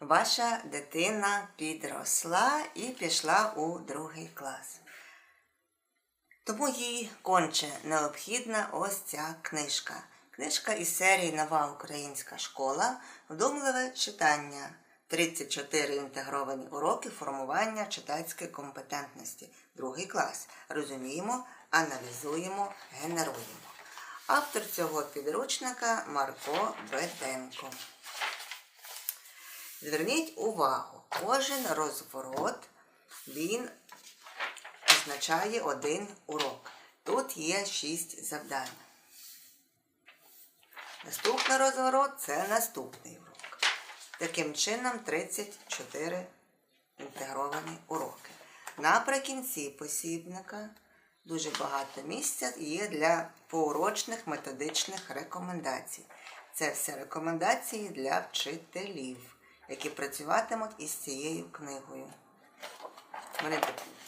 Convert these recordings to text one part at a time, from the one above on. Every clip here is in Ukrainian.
Ваша дитина підросла і пішла у другий клас. Тому їй конче необхідна ось ця книжка. Книжка із серії Нова українська школа, вдумливе читання. 34 інтегровані уроки формування читацької компетентності. Другий клас. Розуміємо, аналізуємо, генеруємо. Автор цього підручника Марко Беденко. Зверніть увагу, кожен розворот він означає один урок. Тут є шість завдань. Наступний розворот це наступний урок. Таким чином 34 інтегровані уроки. Наприкінці посібника дуже багато місця є для поурочних методичних рекомендацій. Це все рекомендації для вчителів, які працюватимуть із цією книгою. Вони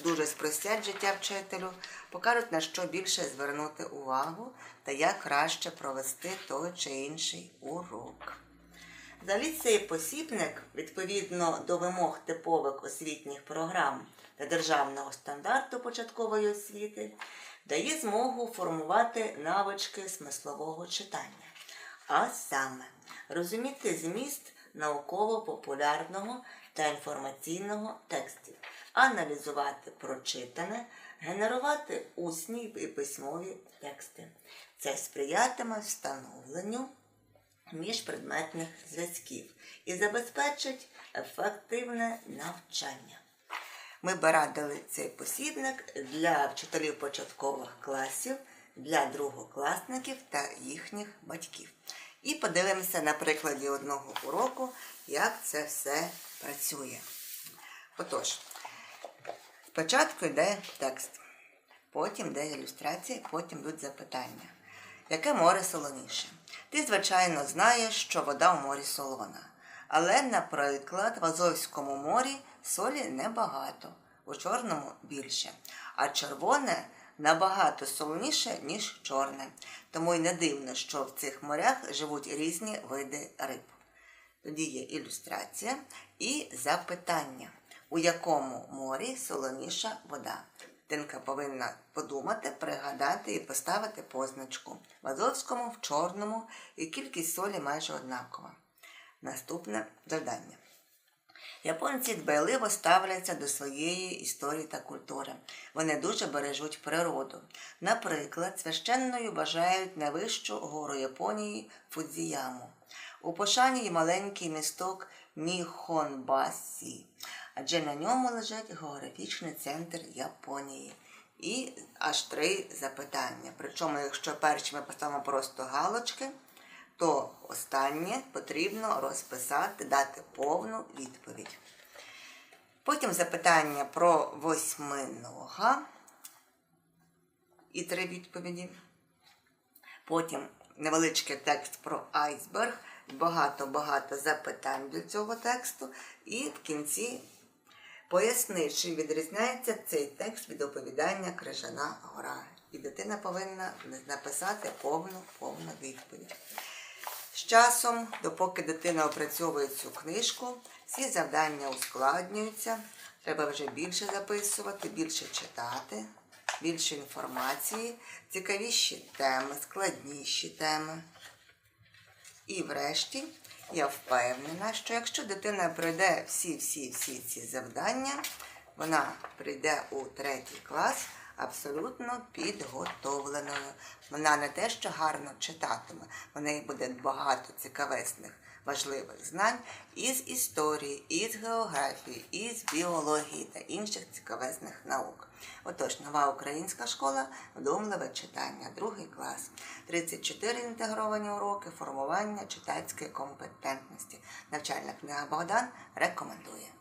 дуже спростять життя вчителю, покажуть, на що більше звернути увагу та як краще провести той чи інший урок. Взагалі цей посібник, відповідно до вимог типових освітніх програм та державного стандарту початкової освіти, дає змогу формувати навички смислового читання. А саме розуміти зміст науково-популярного та інформаційного текстів, аналізувати прочитане, генерувати усні і письмові тексти. Це сприятиме встановленню міжпредметних зв'язків і забезпечить ефективне навчання. Ми б радили цей посібник для вчителів початкових класів, для другокласників та їхніх батьків. І подивимося на прикладі одного уроку, як це все працює. Отож, спочатку йде текст, потім йде ілюстрація, потім йдуть запитання. Яке море солоніше? Ти, звичайно, знаєш, що вода в морі солона. Але, наприклад, в Азовському морі солі небагато, у Чорному більше. А червоне набагато солоніше, ніж чорне. Тому й не дивно, що в цих морях живуть різні види риб. Тоді є ілюстрація і запитання, у якому морі солоніша вода. Дитинка повинна подумати, пригадати і поставити позначку. В Азовському, в чорному і кількість солі майже однакова. Наступне завдання. Японці дбайливо ставляться до своєї історії та культури. Вони дуже бережуть природу. Наприклад, священною вважають найвищу гору Японії Фудзіяму. У пошані й маленький місток Ніхонбасі, адже на ньому лежить географічний центр Японії. І аж три запитання. Причому, якщо перші ми поставимо просто галочки, то останнє потрібно розписати, дати повну відповідь. Потім запитання про восьминога і три відповіді. Потім невеличкий текст про айсберг, багато-багато запитань до цього тексту. І в кінці поясни, чи відрізняється цей текст від оповідання Крижана Гора. І дитина повинна написати повну повну відповідь. З часом, допоки дитина опрацьовує цю книжку, всі завдання ускладнюються. Треба вже більше записувати, більше читати, більше інформації, цікавіші теми, складніші теми. І врешті я впевнена, що якщо дитина пройде всі-всі-всі ці завдання, вона прийде у третій клас абсолютно підготовленою. Вона не те, що гарно читатиме, в неї буде багато цікавесних важливих знань із історії, із географії, із біології та інших цікавезних наук. Отож, нова українська школа, вдумливе читання, другий клас, 34 інтегровані уроки, формування читацької компетентності. Навчальна книга Богдан рекомендує.